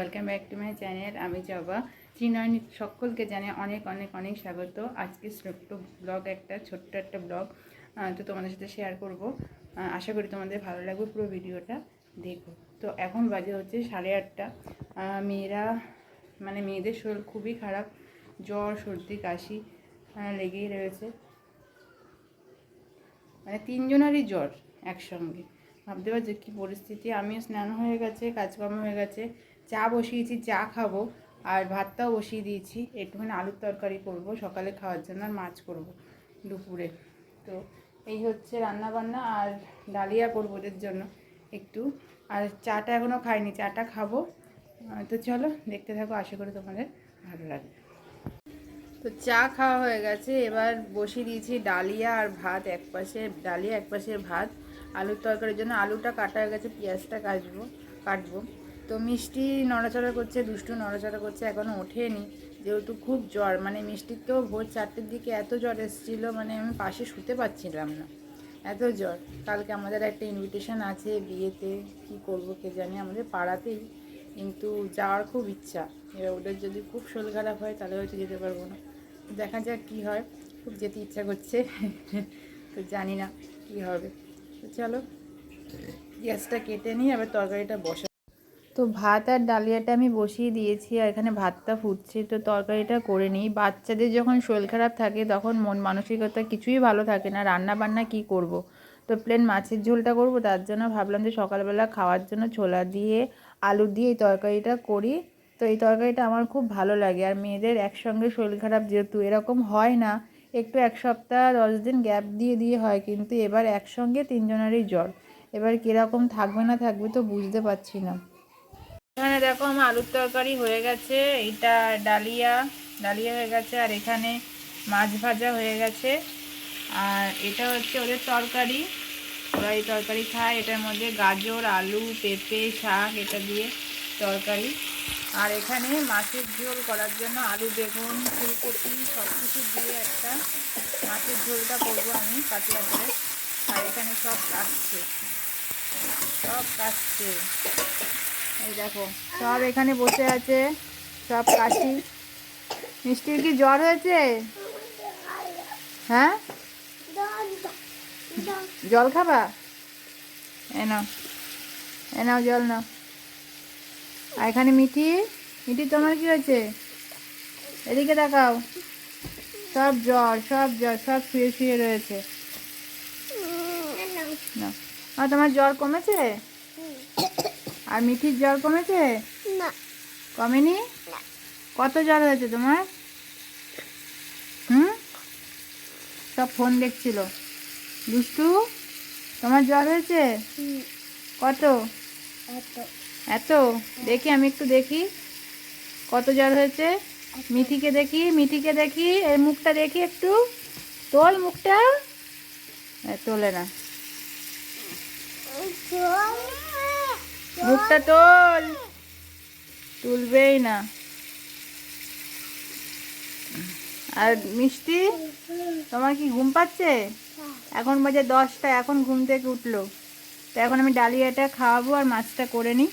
Welcome back to my channel আমি জবা। চিনয়নি সকলকে জানিয়ে অনেক অনেক অনেক স্বাগত। আজকে ছোট্ট ব্লগ একটা, ছোট্ট একটা ব্লগ তো তোমাদের সাথে শেয়ার করব। আশা করি তোমাদের ভালো লাগবে পুরো ভিডিওটা। দেখো, তো এখন বাজে হচ্ছে সাড়ে আটটা। মেয়েরা মানে মেয়েদের শরীর খুবই খারাপ। জ্বর, সর্দি, কাশি লেগেই রয়েছে। মানে তিনজনেরই জ্বর একসঙ্গে। ভাবতে পারছ কী পরিস্থিতি? আমিও স্নান হয়ে গেছে, কাজকর্ম হয়ে গেছে। চা বসিয়েছি, চা খাব। আর ভাতটাও বসিয়ে দিয়েছি। একটুখানি আলুর তরকারি করব, সকালে খাওয়ার জন্য আর মাছ করব দুপুরে। তো এই হচ্ছে রান্না বান্না আর ডালিয়া করব ওদের জন্য একটু। আর চাটা এখনও খাইনি, চাটা খাব। তো চলো দেখতে থাকো, আশা করি তোমাদের ভালো লাগবে। তো চা খাওয়া হয়ে গেছে। এবার বসিয়ে দিয়েছি ডালিয়া আর ভাত এক পাশে ডালিয়া এক পাশে ভাত। আলুর তরকারির জন্য আলুটা কাটা হয়ে গেছে, পেঁয়াজটা কাটবো কাটবো। তো মিষ্টি নড়াচড়া করছে, দুষ্টু নড়াচড়া করছে এখনও ওঠেনি। যেহেতু খুব জ্বর মানে মিষ্টির তো ভোর চারটের দিকে এত জ্বর এসেছিল মানে আমি পাশে শুতে পারছিলাম না। এত জ্বর। কালকে আমাদের একটা ইনভিটেশন আছে বিয়েতে, কি করব কে জানি, আমাদের পাড়াতেই। কিন্তু যাওয়ার খুব ইচ্ছা। এবার ওদের যদি খুব শরীর খারাপ হয়, তাহলে হয়তো যেতে পারব না। দেখা যাক কি হয়। খুব যেতে ইচ্ছা করছে। তো জানি না কি হবে। তো চলো, গ্যাসটা কেটে নিই আবার তরকারিটা বসা তো ভাত আর ডালিয়াটা আমি বসিয়ে দিয়েছি আর এখানে ভাতটা ফুটছে, তো তরকারিটা করে নিই। বাচ্চাদের যখন শরীর খারাপ থাকে তখন মন মানসিকতা কিছুই ভালো থাকে না রান্না বান্না কি করব। তো প্লেন মাছের ঝোলটা করব, তার জন্য ভাবলাম যে সকালবেলা খাওয়ার জন্য ছোলা দিয়ে, আলু দিয়ে এই তরকারিটা করি। তো এই তরকারিটা আমার খুব ভালো লাগে আর মেয়েদের একসঙ্গে শরীর খারাপ যেহেতু এরকম হয় না, একটু এক সপ্তাহ দশ দিন গ্যাপ দিয়ে দিয়ে হয় কিন্তু এবার একসঙ্গে তিনজনেরই জ্বর। এবার কীরকম থাকবে না থাকবে তো বুঝতে পারছি না। এখানে দেখো আমার আলুর তরকারি হয়ে গেছে এটা ডালিয়া ডালিয়া হয়ে গেছে, আর এখানে মাছ ভাজা হয়ে গেছে। আর এটা হচ্ছে ওদের তরকারি, ওরা এই তরকারি খায়। এটার মধ্যে গাজর, আলু, পেঁপে, শাক, এটা দিয়ে তরকারি। আর এখানে মাছের ঝোল করার জন্য আলু, বেগুন, ফুলকপি সব কিছু দিয়ে একটা মাছের ঝোলটা করব আমি পাতলা করে। আর এখানে সব কাটছে সব কাটছে। দেখো, সব এখানে বসে আছে, সব কাশি। মিষ্টির কি জ্বর হয়েছে? হ্যাঁ? জল খাবা? এ নাও এ নাও জল নাও। আর এখানে মিঠি মিঠি, তোমার কি হয়েছে? এদিকে দেখাও। সব জ্বর সব জ্বর, সব শুয়ে শুয়ে রয়েছে। না তোমার জ্বর কমেছে? আর মিঠির জ্বর কমেছে? না। কমেনি? কত জ্বর হয়েছে তোমার? হুম? সব ফোন দেখছিল। দুষ্টু তোমার জ্বর হয়েছে? কত? এত। এত? দেখি আমি একটু দেখি। কত জ্বর হয়েছে? মিঠিকে দেখি মিঠিকে দেখি এর মুখটা দেখি একটু। তোল মুখটা। তোলে না। মুখটা তোল। তুলবেই না। আর মিষ্টি, তোমার কি ঘুম পাচ্ছে? এখন বাজে দশটা, এখন ঘুম থেকে উঠল। তো এখন আমি ডালিয়াটা খাওয়াবো আর মাছটা করে নিই।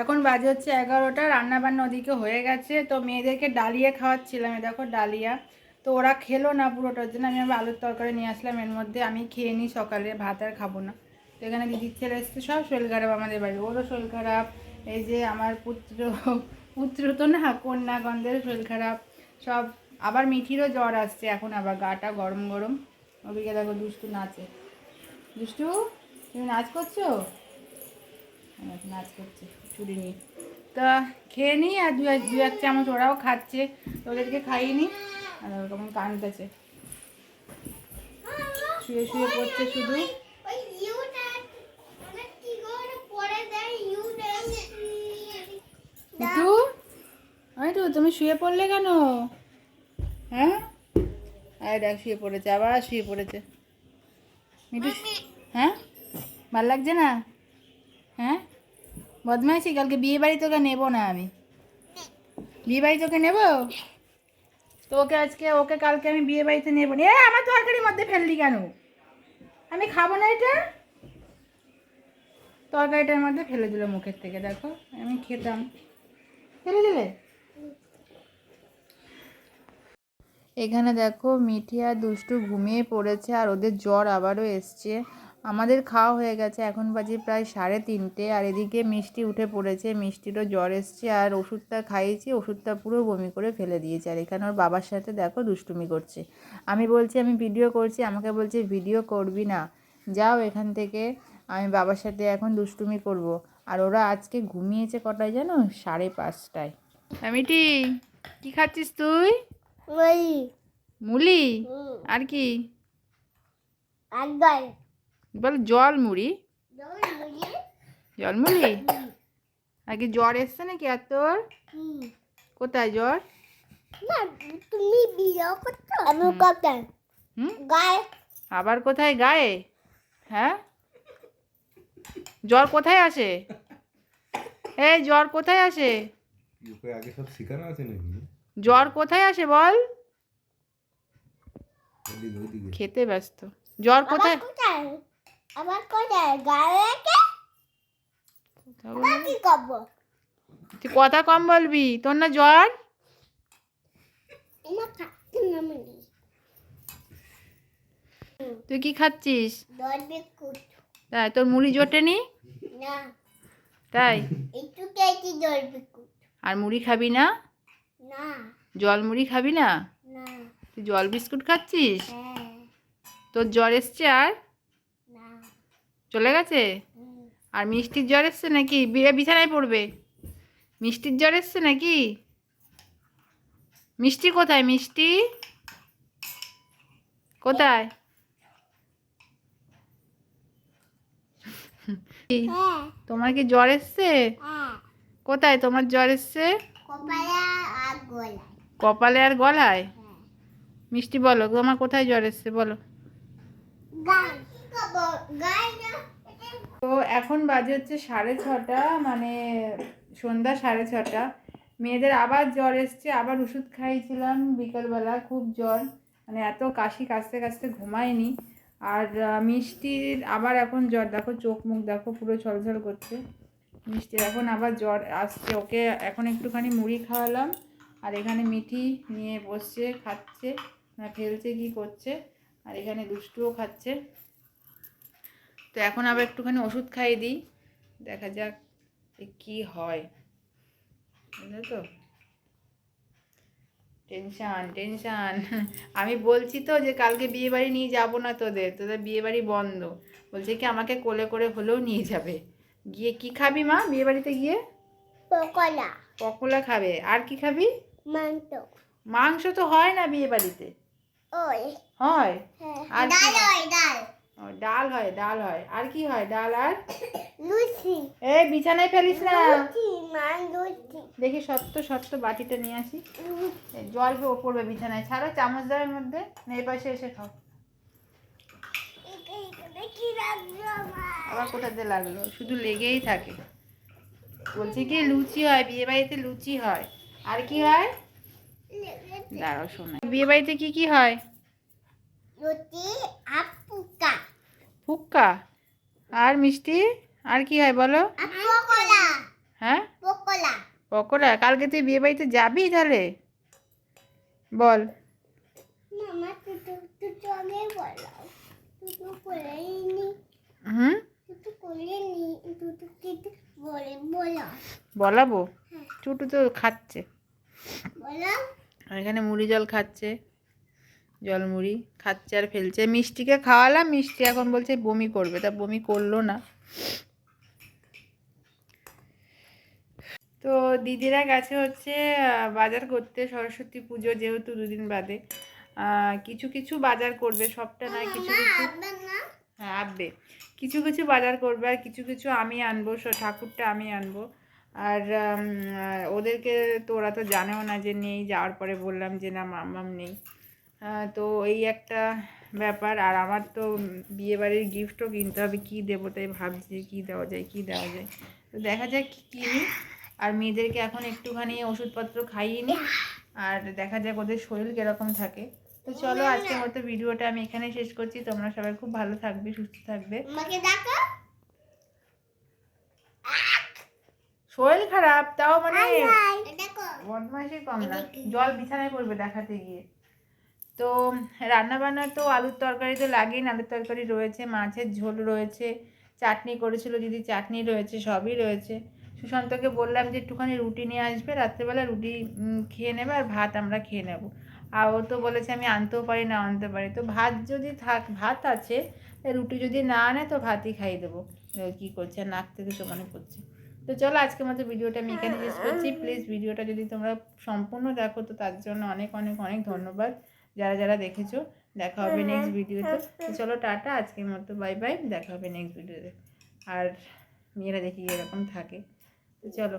এখন বাজে হচ্ছে এগারোটা রান্না বান্না ওদিকে হয়ে গেছে। তো মেয়েদেরকে ডালিয়া খাওয়াচ্ছিলাম দেখো ডালিয়া। তো ওরা খেলো না পুরোটার জন্য, আমি আবার আলুর তরকারি নিয়ে আসলাম, এর মধ্যে আমি খেয়ে নিই সকালে, ভাত আর খাব না। তো এখানে দিদির ছেলে এসছে, সব শরীর খারাপ আমাদের বাড়ি ওরও শরীর খারাপ। এই যে আমার পুত্র পুত্র তো না, কন্যা গন্ধের শরীর খারাপ। সব, আবার মিঠিরও জ্বর আসছে এখন আবার, গাটা গরম গরম। ওদিকে দেখো দুষ্টু নাচে। দুষ্টু, তুমি নাচ করছ? নাচ করছে ছুরি নিয়ে তা খেয়ে নিই আর দু এক দু এক চামচ ওরাও খাচ্ছে, ওদেরকে খাইয়ে নিই। আর ওরকম কানতেছে শুয়ে শুয়ে পড়ছে শুধু। একটু ওই তো তুমি শুয়ে পড়লে কেন? হ্যাঁ? আরে দেখ শুয়ে পড়েছে আবার শুয়ে পড়েছে। মিঠু হ্যাঁ? ভালো লাগছে না? হ্যাঁ? বদমাইশি কালকে বিয়ে বাড়ি তোকে নেব না আমি। বিয়ে বাড়ি তোকে নেব? তো ওকে আজকে ওকে কালকে আমি বিয়ে বাড়িতে নেব না। এ আমার তরকারির মধ্যে ফেললি কেন? আমি খাব না এটা? তরকারিটার মধ্যে ফেলে দিল মুখের থেকে দেখো আমি খেতাম। এখানে দেখো, মিঠি আর দুষ্টু ঘুমিয়ে পড়েছে আর ওদের জ্বর আবারও এসছে। আমাদের খাওয়া হয়ে গেছে, এখন বাজে প্রায় সাড়ে তিনটে আর এদিকে মিষ্টি উঠে পড়েছে, মিষ্টিরও জ্বর এসছে আর ওষুধটা খাইয়েছি, ওষুধটা পুরো বমি করে ফেলে দিয়েছে। আর এখানে ওর বাবার সাথে দেখো দুষ্টুমি করছে। আমি বলছি, আমি ভিডিও করছি, আমাকে বলছে, ভিডিও করবি না, যাও এখান থেকে, আমি বাবার সাথে এখন দুষ্টুমি করব। আর ওরা আজকে ঘুমিয়েছে কটায় জানো? সাড়ে পাঁচটায়। মিটি কি খাচ্ছিস তুই? ওই মুলি আর কি? বল জল মুড়ি। জল মুড়ি। আর কি জ্বর এসছে নাকি আর তোর? কোথায় জ্বর? না তুমি বিয়ে করছ? আমি কোথায়? হুম? গায়ে। আবার কোথায় গায়ে? হ্যাঁ? জ্বর কোথায় আসে? এই জ্বর কোথায় আসে? আগে সব শেখানো আছে নাকি? জ্বর কোথায় আসে বল? খেতে ব্যস্ত। জ্বর কোথায়? আবার কোথায়? গায়ে তুই কথা কম বলবি। তোর না জ্বর? আমার তুই কি খাচ্ছিস? তাই তোর মুড়ি জোটেনি না? তাই? একটু আর মুড়ি খাবি না? না। জল মুড়ি খাবি না? না। তুই জল বিস্কুট খাচ্ছিস? হ্যাঁ। তোর জ্বর এসছে আর? না। চলে গেছে? আর মিষ্টির জ্বর এসছে নাকি? বিয়ে বিছানায় পড়বে। মিষ্টির জ্বর এসছে নাকি? মিষ্টি কোথায়? মিষ্টি? কোথায়? তোমার কি জ্বর এসছে? হ্যাঁ। কোথায় তোমার জ্বর এসছে? কপালে আর গলায়। হ্যাঁ। মিষ্টি বলো তোমার কোথায় জ্বর এসছে বলো। তো এখন বাজে হচ্ছে সাড়ে ছটা মানে সন্ধ্যা সাড়ে ছটা। মেয়েদের আবার জ্বর এসছে আবার ওষুধ খাইয়েছিলাম বিকালবেলা খুব জ্বর। মানে এত কাশি কাশতে কাশতে ঘুমায়নি। আর মিষ্টির আবার এখন জ্বর। দেখো চোখ মুখ দেখো পুরো ছলছল করছে। মিষ্টির এখন আবার জ্বর আসছে। ওকে এখন একটুখানি মুড়ি খাওয়ালাম। আর এখানে মিঠি নিয়ে বসছে, খাচ্ছে। না, ফেলছে কি করছে? আর এখানে দুষ্টুও খাচ্ছে। তো এখন আবার একটুখানি ওষুধ খাইয়ে দিই। দেখা যাক কি হয়। বুঝলে তো? টেনশান টেনশান আমি বলছি তো যে কালকে বিয়ে বাড়ি নিয়ে যাব না তোদের তোদের বিয়ে বাড়ি বন্ধ। বলছে কি আমাকে কোলে করে হলেও নিয়ে যাবে। গিয়ে কি খাবি মা বিয়ে বাড়িতে গিয়ে? পকোড়া। পকোড়া খাবে। আর কি খাবি? মাংস। মাংস তো হয় না বিয়ে বাড়িতে ওই। হয়? হ্যাঁ। আর ডাল। ডাল হয় ডাল হয়। আর কি হয় ডাল আর? লুচি। এই বিছানায় ফেলিস না। লুচি মা লুচি। দেখি সত্য সত্য বাটিটা নিয়ে আসি। জল পড়বে বিছানায়। ছাড়ো চামচ দেওয়ার মধ্যে। না এই পাশে এসে খাও। আবার কোথাতে লাগল? শুধু লেগেই থাকে। বলছে কি লুচি হয় বিয়ে বাড়িতে লুচি হয়। আর কি হয়? দাঁড়াও শোনা বিয়ে বাড়িতে কি কি হয়? লুচি আর ফুক্কা। আর মিষ্টি? আর কি হয় বলো? হ্যাঁ? পকোড়া। কালকে তুই বিয়ে বাড়িতে যাবি তাহলে? বল। হুম? বলাবো? চুটু তো খাচ্ছে। এখানে মুড়ি জল খাচ্ছে। জল মুড়ি খাচ্ছে আর ফেলছে। মিষ্টিকে খাওয়ালাম মিষ্টি এখন বলছে বমি করবে। তা বমি করল না। তো দিদিরা গেছে হচ্ছে বাজার করতে। সরস্বতী পুজো যেহেতু দুদিন বাদে। কিছু কিছু বাজার করবে সবটা নয় কিছু কিছু হ্যাঁ আনবে কিছু কিছু বাজার করবে আর কিছু কিছু আমি আনব ঠাকুরটা আমি আনব। আর ওদেরকে তো ওরা তো জানেও না যে নেই যাওয়ার পরে বললাম যে না মাম্মাম নেই। তো এই একটা ব্যাপার। আর আমার তো বিয়েবাড়ির গিফটও কিনতে হবে। কী দেবো তাই ভাবছি কী দেওয়া যায় কী দেওয়া যায়। তো দেখা যাক কী কিনি। আর মেয়েদেরকে এখন একটুখানি ওষুধপত্র খাইয়ে নিই। আর দেখা যাক ওদের শরীর কীরকম থাকে। তো চলো আজকে মতো ভিডিওটা আমি এখানে শেষ করছি। তোমরা সবাই খুব ভালো থাকবে সুস্থ থাকবে। শরীর খারাপ তাও মানে বদমাইশি কম না। জল বিছানায় পড়বে দেখাতে গিয়ে। তো রান্না বান্না তো আলুর তরকারি তো লাগেই, আলুর তরকারি রয়েছে, মাছের ঝোল রয়েছে, চাটনি করেছিল দিদি, চাটনি রয়েছে, সবই রয়েছে। সুশান্তকে বললাম যে একটুখানি রুটি নিয়ে আসবে, রাত্রেবেলা রুটি খেয়ে নেবে আর ভাত আমরা খেয়ে নেব। আর ও তো বলেছে আমি আনতেও পারি না, আনতে পারি। তো ভাত যদি থাক, ভাত আছে রুটি যদি না আনে তো ভাতই খাইয়ে দেবো। কী করছে নাক থেকে সমানে করছে তো চলো আজকের মতো ভিডিওটা আমি এখানে শেষ করছি। প্লিজ ভিডিওটা যদি তোমরা সম্পূর্ণ দেখো, তো তার জন্য অনেক অনেক অনেক ধন্যবাদ। যারা যারা দেখেছ দেখা হবে নেক্সট ভিডিওতে তো। চলো টাটা আজকের মতো বাই বাই দেখা হবে নেক্সট ভিডিওতে আর মেয়েরা দেখি এরকম থাকে। তো চলো।